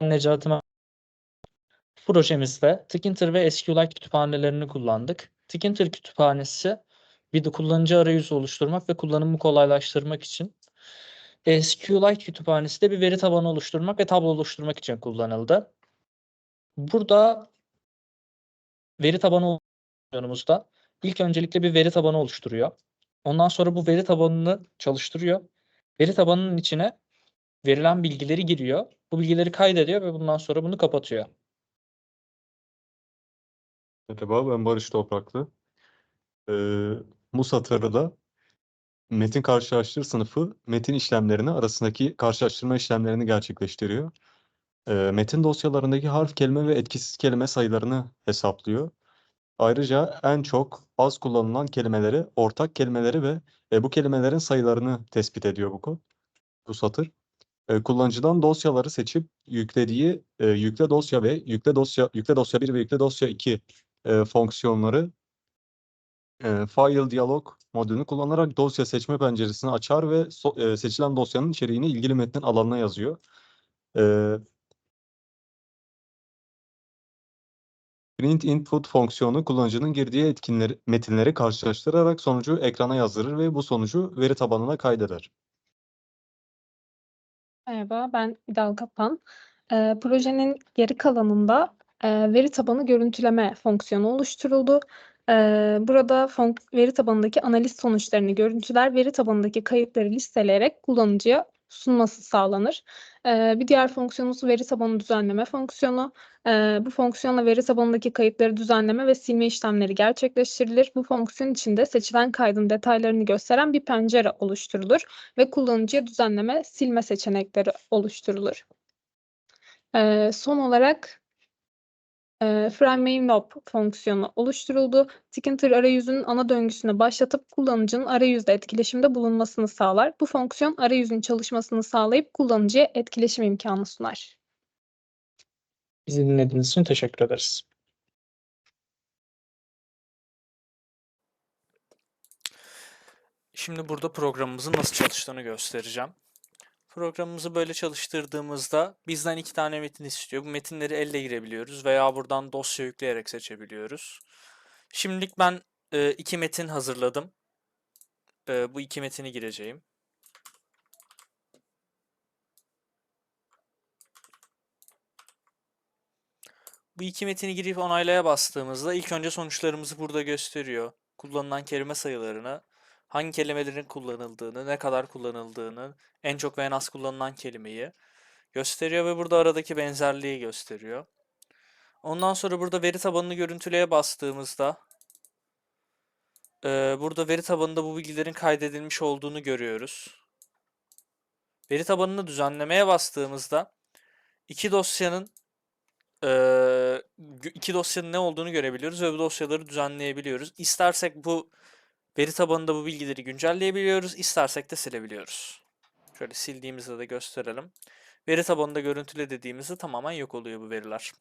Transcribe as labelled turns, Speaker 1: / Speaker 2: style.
Speaker 1: Necati projemizde Tkinter ve SQLite kütüphanelerini kullandık. Tkinter kütüphanesi bir de kullanıcı arayüzü oluşturmak ve kullanımı kolaylaştırmak için. SQLite kütüphanesi de bir veri tabanı oluşturmak ve tablo oluşturmak için kullanıldı. Burada veri tabanı oluşturduğumuzda ilk öncelikle bir veri tabanı oluşturuyor. Ondan sonra bu veri tabanını çalıştırıyor. Veri tabanının içine verilen bilgileri giriyor. Bu bilgileri kaydediyor ve bundan sonra bunu kapatıyor.
Speaker 2: Merhaba, ben Barış Topraklı. Ee, bu satırda metin karşılaştır sınıfı metin işlemlerini arasındaki karşılaştırma işlemlerini gerçekleştiriyor. Ee, metin dosyalarındaki harf, kelime ve etkisiz kelime sayılarını hesaplıyor. Ayrıca en çok az kullanılan kelimeleri, ortak kelimeleri ve e, bu kelimelerin sayılarını tespit ediyor bu bu satır. Kullanıcıdan dosyaları seçip yüklediği e, yükle dosya ve yükle dosya yükle dosya 1 ve yükle dosya 2 e, fonksiyonları e, file diyalog modülünü kullanarak dosya seçme penceresini açar ve so- e, seçilen dosyanın içeriğini ilgili metnin alanına yazıyor. E, print input fonksiyonu kullanıcının girdiği etkinleri, metinleri karşılaştırarak sonucu ekrana yazdırır ve bu sonucu veri tabanına kaydeder.
Speaker 3: Merhaba, ben İdal Kapan. Eee, projenin geri kalanında eee, veri tabanı görüntüleme fonksiyonu oluşturuldu. Eee, burada fonk- veri tabanındaki analiz sonuçlarını görüntüler, veri tabanındaki kayıtları listeleyerek kullanıcıya sunması sağlanır. Eee, bir diğer fonksiyonumuz veri tabanı düzenleme fonksiyonu. Eee, bu fonksiyonla veri tabanındaki kayıtları düzenleme ve silme işlemleri gerçekleştirilir. Bu fonksiyon içinde seçilen kaydın detaylarını gösteren bir pencere oluşturulur ve kullanıcıya düzenleme, silme seçenekleri oluşturulur. Eee, son olarak eee FrameMainLab fonksiyonu oluşturuldu. Tkinter arayüzünün ana döngüsünü başlatıp kullanıcının arayüzle etkileşimde bulunmasını sağlar. Bu fonksiyon arayüzün çalışmasını sağlayıp kullanıcıya etkileşim imkanı sunar.
Speaker 1: Bizi dinlediğiniz için teşekkür ederiz.
Speaker 4: Şimdi burada programımızın nasıl çalıştığını göstereceğim. Programımızı böyle çalıştırdığımızda bizden iki tane metin istiyor. Bu metinleri elle girebiliyoruz veya buradan dosya yükleyerek seçebiliyoruz. Şimdilik ben e, iki metin hazırladım. E, bu iki metini gireceğim. Bu iki metini girip onaylaya bastığımızda ilk önce sonuçlarımızı burada gösteriyor. Kullanılan kelime sayılarını, hangi kelimelerin kullanıldığını, ne kadar kullanıldığını, en çok ve en az kullanılan kelimeyi gösteriyor ve burada aradaki benzerliği gösteriyor. Ondan sonra burada veri tabanını görüntüleye bastığımızda burada veri tabanında bu bilgilerin kaydedilmiş olduğunu görüyoruz. Veri tabanını düzenlemeye bastığımızda iki dosyanın iki dosyanın ne olduğunu görebiliyoruz ve bu dosyaları düzenleyebiliyoruz. İstersek bu veri tabanında bu bilgileri güncelleyebiliyoruz, istersek de silebiliyoruz. Şöyle sildiğimizde de gösterelim. Veri tabanında görüntüle dediğimizde tamamen yok oluyor bu veriler.